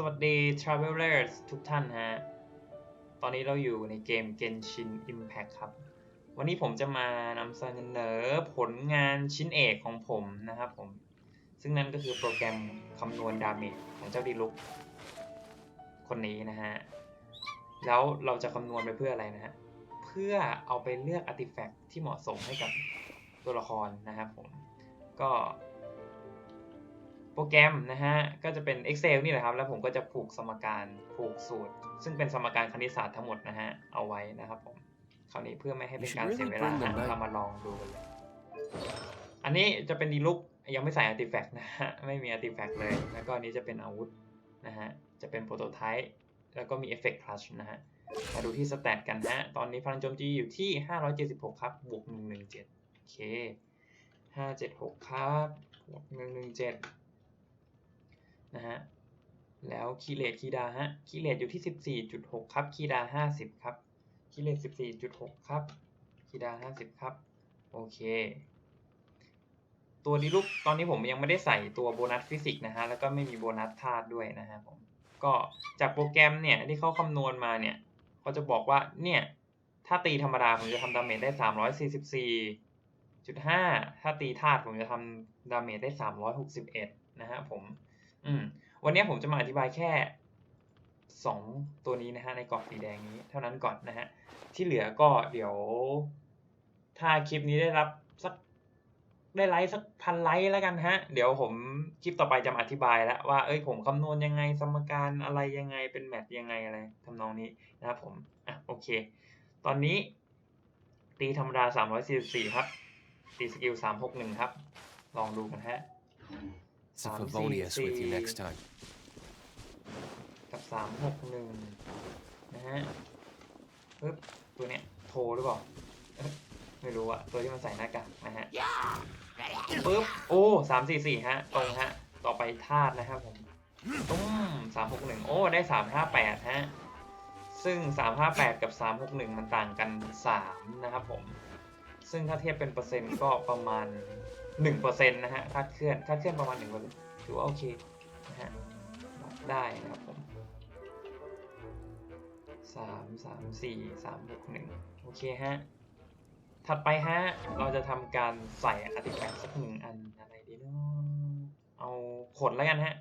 สวัสดี Travelers ทุกท่านฮะ ตอนนี้เราอยู่ในเกม Genshin Impact ครับ วันนี้ผมจะมานำเสนอผลงานชิ้นเอกของผมนะครับผม ซึ่งนั่นก็คือโปรแกรมคำนวณดาเมจของเจ้าดีลุกคนนี้นะฮะ แล้วเราจะคำนวณไปเพื่ออะไรนะฮะ เพื่อเอาไปเลือกอาร์ติแฟกต์ที่เหมาะสมให้กับตัวละครนะครับผม ก็ โปรแกรมนะฮะ ก็จะเป็น Excel นี่แหละครับ แล้วผมก็จะผูกสมการผูกสูตร ซึ่งเป็นสมการคณิตศาสตร์ทั้งหมดนะฮะ เอาไว้นะครับผม คราวนี้เพื่อไม่ให้เป็นการเสียเวลา You should really bring them ฮะ back เรามาลองดูกันเลยอันนี้จะเป็นดีลุกยังไม่ใส่อาร์ติแฟกต์นะฮะ ไม่มีอาร์ติแฟกต์เลย แล้วก็อันนี้จะเป็นอาวุธนะฮะ จะเป็นโปรโตไทป์แล้วก็มีเอฟเฟกต์คลัชนะฮะ มาดูที่สแตทกันฮะ ตอนนี้พลังโจมตีอยู่ที่ 576 ครับ บวก 117 โอเค 576 ครับ บวก 117 นะฮะแล้วคีเลตคีดาฮะคีเลตอยู่ที่ 14.6 ครับคีดา 50 ครับคีเลต14.6 ครับคีดา 50 ครับ โอเค ตัวดีลุกตอนนี้ผมยังไม่ได้ใส่ตัวโบนัสฟิสิกส์นะฮะ แล้วก็ไม่มีโบนัสธาตุด้วยนะฮะผม ก็จากโปรแกรมเนี่ยที่เขาคำนวณมาเนี่ยเขาจะบอกว่าเนี่ยถ้าตีธรรมดาผมจะทำดาเมจได้ 344.5 ถ้าตีธาตุผมจะทำดาเมจได้ 361 นะฮะผม อืม วันนี้ผมจะมาอธิบายแค่ 2 ตัวนี้นะฮะในกรอบสีแดงนี้เท่านั้นก่อนนะฮะ ที่เหลือก็เดี๋ยว ถ้าคลิปนี้ได้รับสักได้ไลค์สักพันไลค์แล้วกันฮะ เดี๋ยวผมคลิปต่อไปจะมาอธิบายแล้วว่าเอ้ยผมคำนวณยังไง สมการอะไรยังไงเป็นแมทยังไงอะไรทำนองนี้นะครับผมอะโอเค ตอนนี้ ตีธรรมดา 344 ครับ ตีสกิล 361 ครับ ลองดูกันฮะ So Favonius with you next time. กับ361นะฮะปึ๊บตัวเนี้ยโทรหรือเปล่าเอ๊ะไม่รู้อะตัวที่มันใส่หน้ากากนะฮะปึ๊บโอ้สามสี่สี่ฮะ ตรงฮะ ต่อไปธาตุนะครับผมตุ้มสามหกหนึ่งโอ้ได้สามห้าแปดฮะ ซึ่งสามห้าแปดกับสามหกหนึ่งมันต่างกันสามนะครับผม ซึ่งถ้าเทียบเป็นเปอร์เซ็นต์ก็ประมาณหนึ่งเปอร์เซ็นต์นะฮะคาดเคลื่อนคาดเคลื่อนประมาณหนึ่งเปอร์เซ็นต์ถือว่าโอเคนะฮะได้นะครับผมสามสามสี่สามหกหนึ่งโอเคฮะ ถัดไปฮะ เราจะทำการใส่อาร์ติแฟกต์สักหนึ่งอันอะไรดีเนาะเอาขนแล้วกันฮะ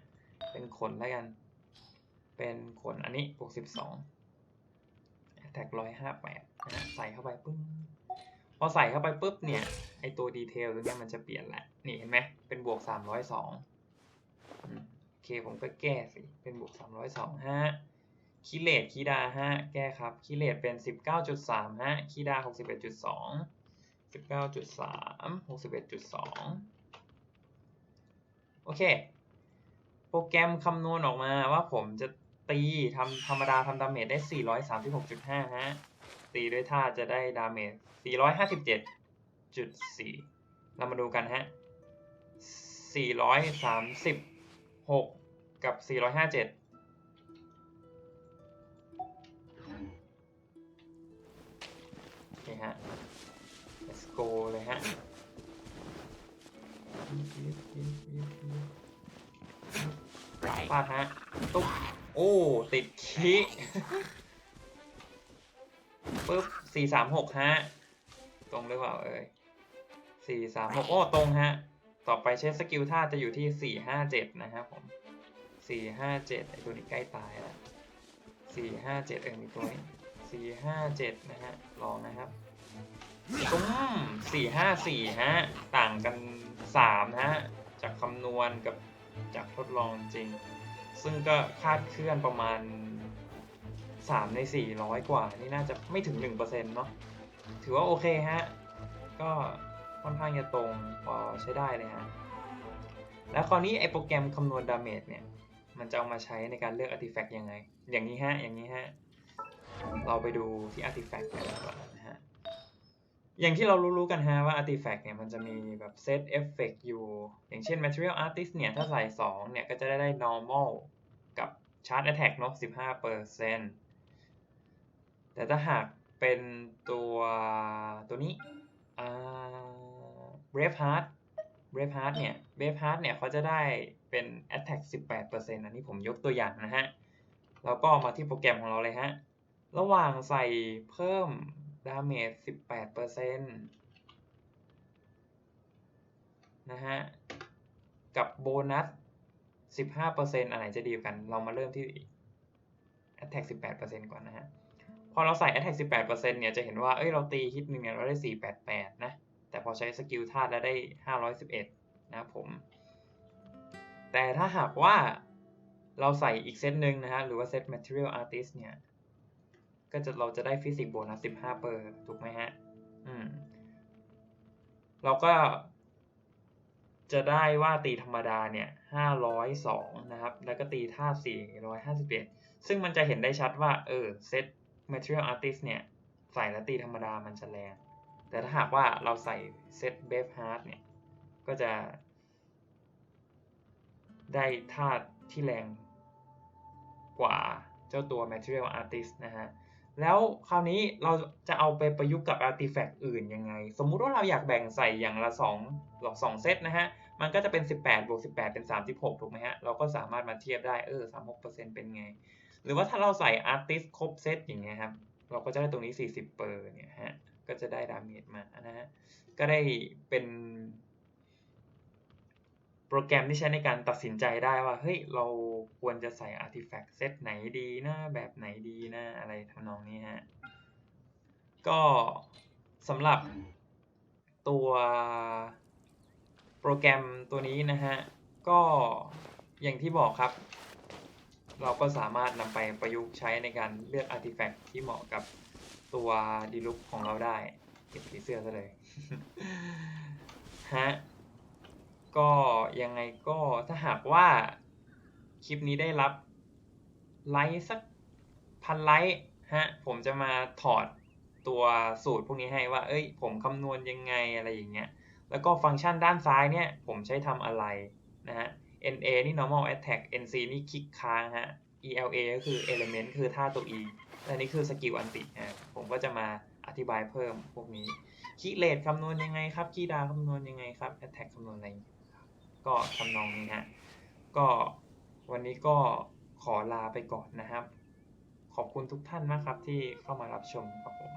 เป็นขนแล้วกัน เป็นขนอันนี้บวกสิบสองแท็กร้อยห้าแปดนะฮะ ใส่เข้าไปปึ้ง พอใส่เข้าไปปุ๊บเนี่ยไอตัวดีเทลตัวเนี้ยมันจะเปลี่ยนแหละนี่เห็นไหมเป็นบวกสามร้อยสองโอเคผมก็แก้สิเป็นบวกสามร้อยสองฮะคิเลตคีดาฮะแก้ครับคิเลตเป็นสิบเก้าจุดสามฮะคีดาหกสิบเอ็ดจุดสองสิบเก้าจุดสามหกสิบเอ็ดจุดสองโอเค โปรแกรมคำนวณออกมาว่าผมจะตีทำธรรมดาทำดาเมจได้ 436.5 ฮะ ตีด้วยท่าจะได้ดาเมจ 457.4 เรามาดูกันฮะ 436 กับ 457โอเคฮะ let's go เลยฮะฟาดฮะ ตุ๊บโอ้ ติดคี ปึ๊บสี่สามหกฮะ ตรงหรือเปล่าเอ่ยสี่สามหกโอ้ตรงฮะ ต่อไปใช้สกิลท่าจะอยู่ที่สี่ห้าเจ็ดนะครับผมสี่ห้าเจ็ดไอตัวนี้ใกล้ตายแล้วสี่ห้าเจ็ดเออมีตัวนี้สี่ห้าเจ็ดนะฮะ ลองนะครับตุ้มสี่ห้าสี่ฮะ ต่างกันสามนะฮะ จากคำนวณกับจากทดลองจริง ซึ่งก็คาดเคลื่อนประมาณ 3 ใน 400 กว่า นี่น่าจะไม่ถึง 1%เนาะถือว่าโอเคฮะ ก็ค่อนข้างจะตรงพอใช้ได้เลยฮะ แล้วคราวนี้ไอโปรแกรมคำนวณดาเมจเนี่ย มันจะเอามาใช้ในการเลือกอาร์ติแฟกต์ยังไง อย่างนี้ฮะ อย่างนี้ฮะ เราไปดูที่อาร์ติแฟกต์กันก่อนนะฮะ อย่างที่เรารู้ๆกันฮะว่า Artifact เนี่ยมันจะมีแบบเซตเอฟเฟกต์อยู่ อย่างเช่น Material Artist เนี่ย ถ้าใส่ 2 เนี่ย ก็จะได้ได้ normal กับ Charge Attack เนอะ15% แต่ถ้าหากเป็นตัวตัวนี้อ่า Brave Heart Brave Heart เนี่ย Brave Heart เนี่ยเขาจะได้เป็น attack 18%อันนี้ผมยกตัวอย่างนะฮะ แล้วก็มาที่โปรแกรมของเราเลยฮะ ระหว่างใส่เพิ่ม damage 18%นะฮะ กับโบนัส 15%อันไหนจะดีกว่ากัน เรามาเริ่มที่ attack 18%ก่อนนะฮะ อเราใส่ attack 18%เนี่ยจะเห็นว่า เอ้ย เราตีฮิตหนึ่งเนี่ยเราได้ 488 นะ แต่พอใช้สกิลธาตุแล้วได้ 511 นะครับผม แต่ถ้าหากว่าเราใส่อีกเซตหนึ่งนะฮะ หรือว่าเซต material artist เนี่ย ก็จะเราจะได้ฟิสิกส์โบนัส 15 เปอร์ ถูกไหมฮะ อืม เราก็จะได้ว่าตีธรรมดาเนี่ย 502 นะครับ แล้วก็ตีธา451 ซึ่งมันจะเห็นได้ชัดว่า เออ เซต material artist เนี่ย ใส่แล้วตีธรรมดามันจะแรง แต่ถ้าหากว่าเราใส่เซต brave heart เนี่ย ก็จะ ได้ธาตุที่แรงกว่าเจ้าตัว material artist นะฮะ แล้วคราวนี้เราจะเอาไปประยุกต์กับ artifact อื่นยังไง สมมุติว่าเราอยากแบ่งใส่อย่างละ2หลอก2เซตนะฮะ มันก็จะเป็น 18บวก18 เป็น 36 ถูกไหมฮะ เราก็สามารถมาเทียบได้ เออ 36%เป็นไง หรือว่าถ้าเราใส่ artist ครบเซตอย่างเงี้ยครับ เราก็จะได้ตรงนี้ 40เปอร์เนี่ยฮะ ก็จะได้ดาเมจมานะฮะ ก็ได้เป็น โปรแกรมที่ใช้ในการตัดสินใจได้ว่า เฮ้ย เราควรจะใส่ artifact เซตไหนดีนะ แบบไหนดีนะ อะไรทำนองนี้ฮะ ก็สำหรับตัวโปรแกรมตัวนี้นะฮะ ก็อย่างที่บอกครับ เราก็สามารถนำไปประยุกต์ใช้ในการเลือก artifact ที่เหมาะกับตัวดีลุกของเราได้เก็บผีเสื้อซะเลยฮะก็ยังไงก็ถ้าหากว่าคลิปนี้ได้รับไลค์สักพันไลค์ฮะผมจะมาถอดตัวสูตรพวกนี้ให้ว่า เอ้ย ผมคำนวณยังไงอะไรอย่างเงี้ย แล้วก็ฟังก์ชันด้านซ้ายเนี่ย ผมใช้ทำอะไรนะฮะ NA นี่ normal attack NC นี่คลิกค้างฮะ ELA ก็คือ element คือท่าตัว E และนี่คือสกิลอันติฮะผมก็จะมาอธิบายเพิ่มพวกนี้คีย์เลทคำนวณยังไงครับคีย์ดาวคำนวณยังไงครับ attack คำนวณอะไรอย่างเงี้ยครับก็ทำนองนี้ฮะก็วันนี้ก็ขอลาไปก่อนนะครับ ขอบคุณทุกท่านมากครับที่เข้ามารับชมครับผม